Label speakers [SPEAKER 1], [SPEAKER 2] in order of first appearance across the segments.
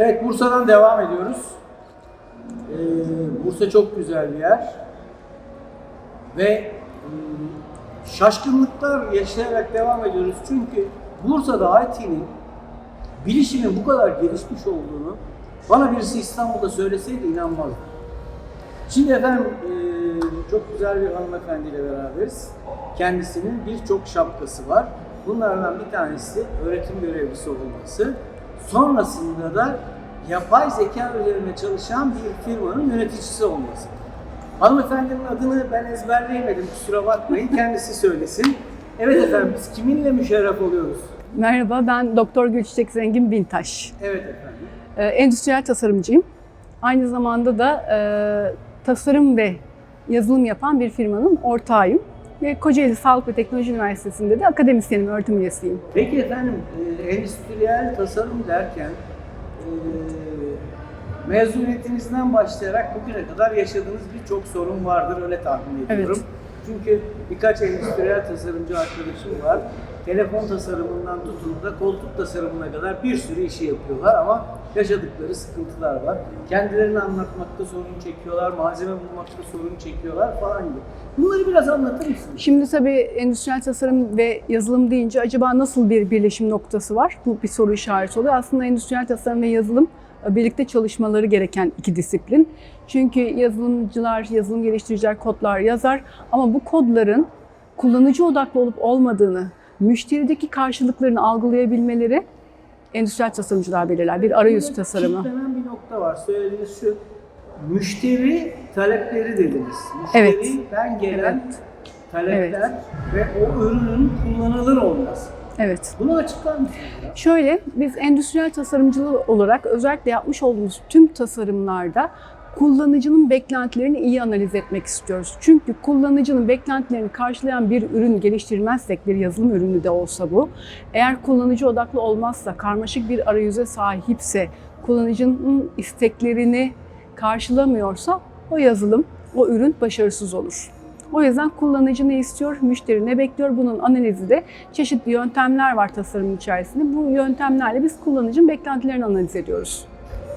[SPEAKER 1] Evet Bursa'dan devam ediyoruz. Ee, Bursa çok güzel bir yer. Ve e, şaşkınlıklar yaşayarak devam ediyoruz. Çünkü Bursa'da IT'nin bilişimin bu kadar gelişmiş olduğunu bana birisi İstanbul'da söyleseydi inanmazdım. Şimdi efendim e, çok güzel bir hanımefendiyle beraberiz. Kendisinin birçok şapkası var. Bunlardan bir tanesi öğretim görevlisi olması. Sonrasında da yapay zeka üzerine çalışan bir firmanın yöneticisi olması. Hanımefendinin adını ben ezberleyemedim kusura bakmayın. Kendisi söylesin. Evet efendim biz kiminle müşerref oluyoruz?
[SPEAKER 2] Merhaba, ben Doktor Gülçiçek Zengin Bintaş.
[SPEAKER 1] Evet efendim.
[SPEAKER 2] Ee, endüstriyel tasarımcıyım. Aynı zamanda da e, tasarım ve yazılım yapan bir firmanın ortağıyım. Ve Kocaeli Sağlık ve Teknoloji Üniversitesi'nde de akademisyenim, öğretim üyesiyim.
[SPEAKER 1] Peki efendim, e, endüstriyel tasarım derken e, mezuniyetinizden başlayarak bugüne kadar yaşadığınız birçok sorun vardır öyle tahmin ediyorum. Çünkü birkaç endüstriyel tasarımcı arkadaşım var. Telefon tasarımından tutun da koltuk tasarımına kadar bir sürü işi yapıyorlar ama yaşadıkları sıkıntılar var. Kendilerini anlatmakta sorun çekiyorlar, malzeme bulmakta sorun çekiyorlar falan gibi. Bunları biraz anlatır mısınız?
[SPEAKER 2] Şimdi tabii endüstriyel tasarım ve yazılım deyince acaba nasıl bir birleşim noktası var? Bu bir soru işareti oluyor. Aslında endüstriyel tasarım ve yazılım e, birlikte çalışmaları gereken iki disiplin. Çünkü yazılımcılar, yazılım geliştiriciler kodlar yazar ama bu kodların kullanıcı odaklı olup olmadığını, müşterideki karşılıklarını algılayabilmeleri endüstriyel tasarımcılar belirler. Bir arayüz tasarımı.
[SPEAKER 1] Çiftlenen bir nokta var. Söylediğiniz şu, müşteri talepleri dediniz.
[SPEAKER 2] Evet.
[SPEAKER 1] Müşteriden gelen
[SPEAKER 2] Evet.
[SPEAKER 1] talepler ve o ürünün kullanılır olması.
[SPEAKER 2] Evet.
[SPEAKER 1] Bunu açıklar mısınız?
[SPEAKER 2] Şöyle, biz endüstriyel tasarımcılığı olarak özellikle yapmış olduğumuz tüm tasarımlarda kullanıcının beklentilerini iyi analiz etmek istiyoruz. Çünkü kullanıcının beklentilerini karşılayan bir ürün geliştirmezsek, bir yazılım ürünü de olsa bu, eğer kullanıcı odaklı olmazsa, karmaşık bir arayüze sahipse, kullanıcının isteklerini karşılamıyorsa o yazılım, o ürün başarısız olur. O yüzden kullanıcı ne istiyor, müşteri ne bekliyor bunun analizi de çeşitli yöntemler var tasarım içerisinde. Bu yöntemlerle biz kullanıcının beklentilerini analiz ediyoruz.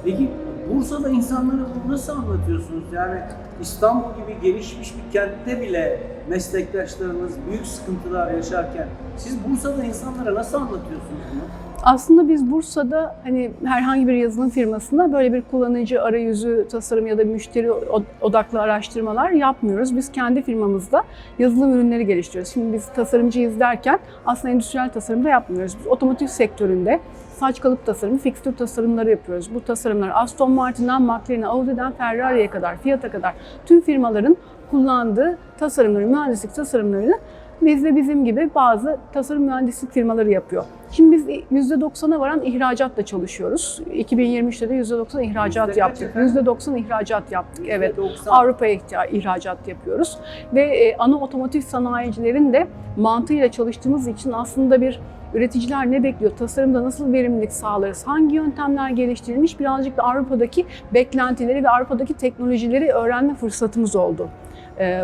[SPEAKER 1] Peki Bursa'da insanlara bunu nasıl anlatıyorsunuz? Yani İstanbul gibi gelişmiş bir kentte bile meslektaşlarınız büyük sıkıntılar yaşarken siz Bursa'da insanlara nasıl anlatıyorsunuz bunu?
[SPEAKER 2] Aslında biz Bursa'da hani herhangi bir yazılım firmasında böyle bir kullanıcı arayüzü tasarım ya da müşteri od- odaklı araştırmalar yapmıyoruz. Biz kendi firmamızda yazılım ürünleri geliştiriyoruz. Şimdi biz tasarımcıyız derken aslında endüstriyel tasarım da yapmıyoruz. Biz otomotiv sektöründe saç kalıp tasarımı, fikstür tasarımları yapıyoruz. Bu tasarımlar Aston Martin'den McLaren'e, Audi'den Ferrari'ye kadar, Fiat'a kadar tüm firmaların kullandığı tasarımları, mühendislik tasarımlarını biz de bizim gibi bazı tasarım mühendislik firmaları yapıyor. Şimdi biz %90'a varan ihracatla çalışıyoruz. 2023'te de %90 ihracat
[SPEAKER 1] Yüzde kaç
[SPEAKER 2] yaptık.
[SPEAKER 1] efendim?
[SPEAKER 2] %90 ihracat yaptık. Evet.
[SPEAKER 1] %90.
[SPEAKER 2] Avrupa'ya ihracat yapıyoruz. Ve e, ana otomotiv sanayicilerin de mantığıyla çalıştığımız için aslında bir üreticiler ne bekliyor, tasarımda nasıl verimlilik sağlarız, hangi yöntemler geliştirilmiş birazcık da Avrupa'daki beklentileri ve Avrupa'daki teknolojileri öğrenme fırsatımız oldu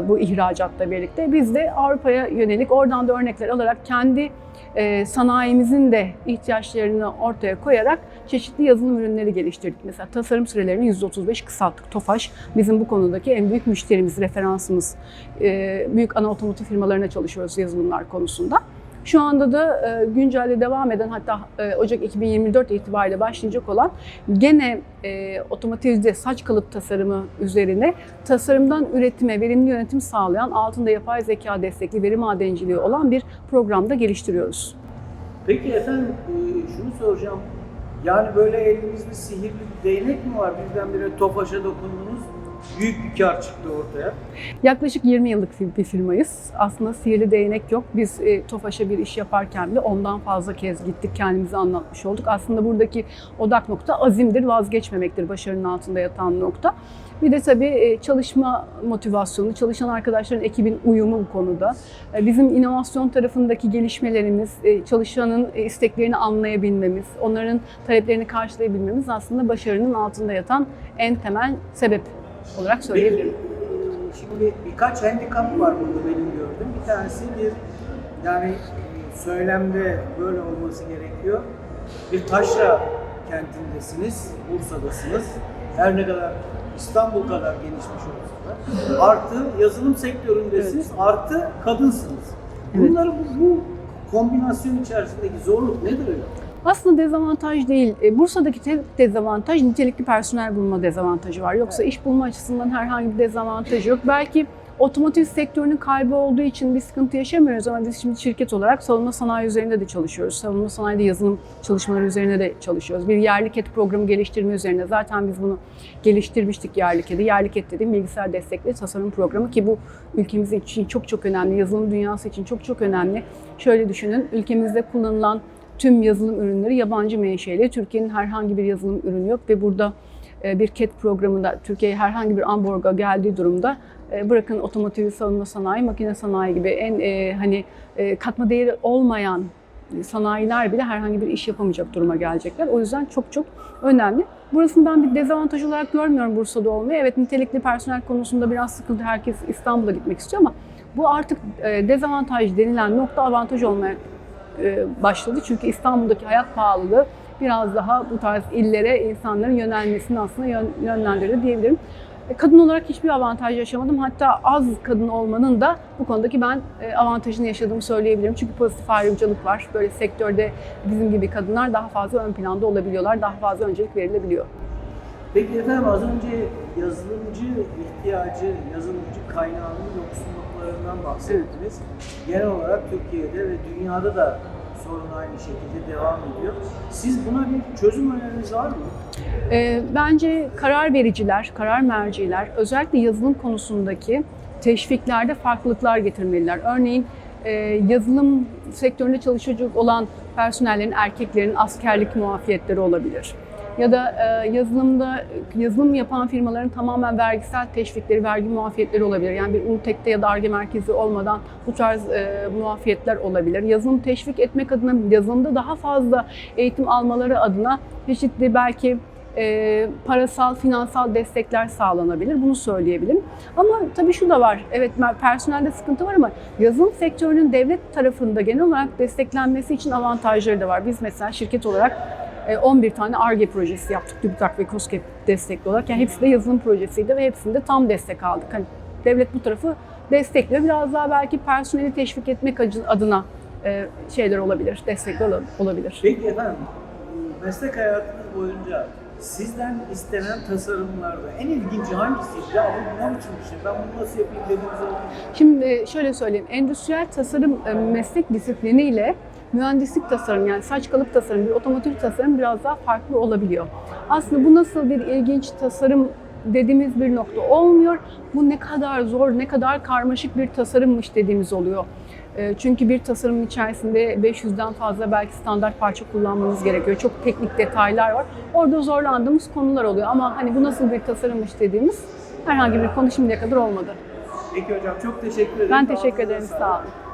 [SPEAKER 2] bu ihracatla birlikte. Biz de Avrupa'ya yönelik oradan da örnekler alarak kendi e, sanayimizin de ihtiyaçlarını ortaya koyarak çeşitli yazılım ürünleri geliştirdik. Mesela tasarım sürelerini %35 kısalttık. Tofaş bizim bu konudaki en büyük müşterimiz, referansımız. E, büyük ana otomotiv firmalarına çalışıyoruz yazılımlar konusunda. Şu anda da e, güncelde devam eden hatta e, Ocak 2024 itibariyle başlayacak olan gene e, otomotivde saç kalıp tasarımı üzerine tasarımdan üretime, verimli yönetim sağlayan altında yapay zeka destekli veri madenciliği olan bir programda geliştiriyoruz.
[SPEAKER 1] Peki efendim e, şunu soracağım. Yani böyle elinizde sihirli bir değnek mi var? Birdenbire Tofaş'a dokundunuz. Büyük bir kar çıktı ortaya.
[SPEAKER 2] Yaklaşık 20 yıllık bir firmayız. Aslında sihirli değnek yok. Biz e, TOFAŞ'a bir iş yaparken bile ondan fazla kez gittik, kendimizi anlatmış olduk. Aslında buradaki odak nokta azimdir, vazgeçmemektir başarının altında yatan nokta. Bir de tabii e, çalışma motivasyonu, çalışan arkadaşların ekibin uyumu bu konuda. E, Bizim inovasyon tarafındaki gelişmelerimiz, e, çalışanın isteklerini anlayabilmemiz, onların taleplerini karşılayabilmemiz aslında başarının altında yatan en temel sebep olarak söyleyebilirim.
[SPEAKER 1] Şimdi birkaç handikap var burada benim gördüğüm. Bir tanesi bir yani e, söylemde böyle olması gerekiyor. Bir taşra kentindesiniz, Bursa'dasınız. Her ne kadar İstanbul kadar gelişmiş olsa da. Artı yazılım sektöründesiniz, artı kadınsınız.
[SPEAKER 2] Evet.
[SPEAKER 1] Bunları bu, bu kombinasyon içerisindeki zorluk nedir hocam?
[SPEAKER 2] Aslında dezavantaj değil. E, Bursa'daki tek dezavantaj nitelikli personel bulma dezavantajı var. Yoksa iş bulma açısından herhangi bir dezavantajı yok. Belki otomotiv sektörünün kalbi olduğu için bir sıkıntı yaşamıyoruz ama biz şimdi şirket olarak savunma sanayi üzerinde de çalışıyoruz. Savunma sanayide yazılım çalışmaları üzerine de çalışıyoruz. Bir yerli ket programı geliştirme üzerine. Zaten biz bunu geliştirmiştik yerli kedi. Yerli ket dediğim bilgisayar destekli tasarım programı ki bu ülkemiz için çok çok önemli. Yazılım dünyası için çok çok önemli. Şöyle düşünün, ülkemizde kullanılan tüm yazılım ürünleri yabancı menşeli. Türkiye'nin herhangi bir yazılım ürünü yok ve burada e, bir CAT programında Türkiye'ye herhangi bir ambargo geldiği durumda e, bırakın otomotiv savunma sanayi, makine sanayi gibi en e, hani katma değeri olmayan sanayiler bile herhangi bir iş yapamayacak duruma gelecekler. O yüzden çok çok önemli. Burasını ben bir dezavantaj olarak görmüyorum Bursa'da olmayı. Evet nitelikli personel konusunda biraz sıkıntı. Herkes İstanbul'a gitmek istiyor ama bu artık dezavantaj denilen nokta avantaj olmaya başladı. Çünkü İstanbul'daki hayat pahalılığı biraz daha bu tarz illere insanların yönelmesini aslında yön- yönlendirdi diyebilirim. E, Kadın olarak hiçbir avantaj yaşamadım. Hatta az kadın olmanın da bu konudaki ben e, avantajını yaşadığımı söyleyebilirim. Çünkü pozitif ayrımcılık var. Böyle sektörde bizim gibi kadınlar daha fazla ön planda olabiliyorlar. Daha fazla öncelik verilebiliyor.
[SPEAKER 1] Peki efendim az önce yazılımcı ihtiyacı, yazılımcı kaynağının yoksunluklarından bahsettiniz. Genel olarak Türkiye'de ve dünyada da sorun aynı şekilde devam ediyor. Siz buna bir çözüm öneriniz var mı?
[SPEAKER 2] E, bence karar vericiler, karar merciler özellikle yazılım konusundaki teşviklerde farklılıklar getirmeliler. Örneğin e, yazılım sektöründe çalışacak olan personellerin, erkeklerin askerlik muafiyetleri olabilir. Ya da e, yazılımda yazılım yapan firmaların tamamen vergisel teşvikleri, vergi muafiyetleri olabilir. Yani bir UNTEK'te ya da ARGE merkezi olmadan bu tarz e, muafiyetler olabilir. Yazılım teşvik etmek adına, yazılımda daha fazla eğitim almaları adına çeşitli belki e, parasal, finansal destekler sağlanabilir. Bunu söyleyebilirim. Ama tabii şu da var. Evet personelde sıkıntı var ama yazılım sektörünün devlet tarafında genel olarak desteklenmesi için avantajları da var. Biz mesela şirket olarak 11 tane ARGE projesi yaptık TÜBİTAK ve KOSGEB destekli olarak. Yani hepsi de yazılım projesiydi ve hepsinde tam destek aldık. Hani devlet bu tarafı destekliyor. Biraz daha belki personeli teşvik etmek adına e, şeyler olabilir, destekler olabilir.
[SPEAKER 1] Peki efendim, meslek hayatınız boyunca sizden istenen tasarımlarda en ilginci hangisiydi? Ya bu ne biçim bir şey, ben bunu nasıl yapayım dediğiniz oldu?
[SPEAKER 2] Şimdi e, şöyle söyleyeyim, endüstriyel tasarım e, meslek disipliniyle mühendislik tasarım yani saç kalıp tasarım, bir otomotiv tasarım biraz daha farklı olabiliyor. Aslında bu nasıl bir ilginç tasarım dediğimiz bir nokta olmuyor. Bu ne kadar zor, ne kadar karmaşık bir tasarımmış dediğimiz oluyor. E, Çünkü bir tasarımın içerisinde 500'den fazla belki standart parça kullanmanız gerekiyor. Çok teknik detaylar var. Orada zorlandığımız konular oluyor. Ama hani bu nasıl bir tasarımmış dediğimiz herhangi bir konu şimdiye kadar olmadı.
[SPEAKER 1] Peki hocam çok teşekkür ederim.
[SPEAKER 2] Ben teşekkür ederim. Sağ olun.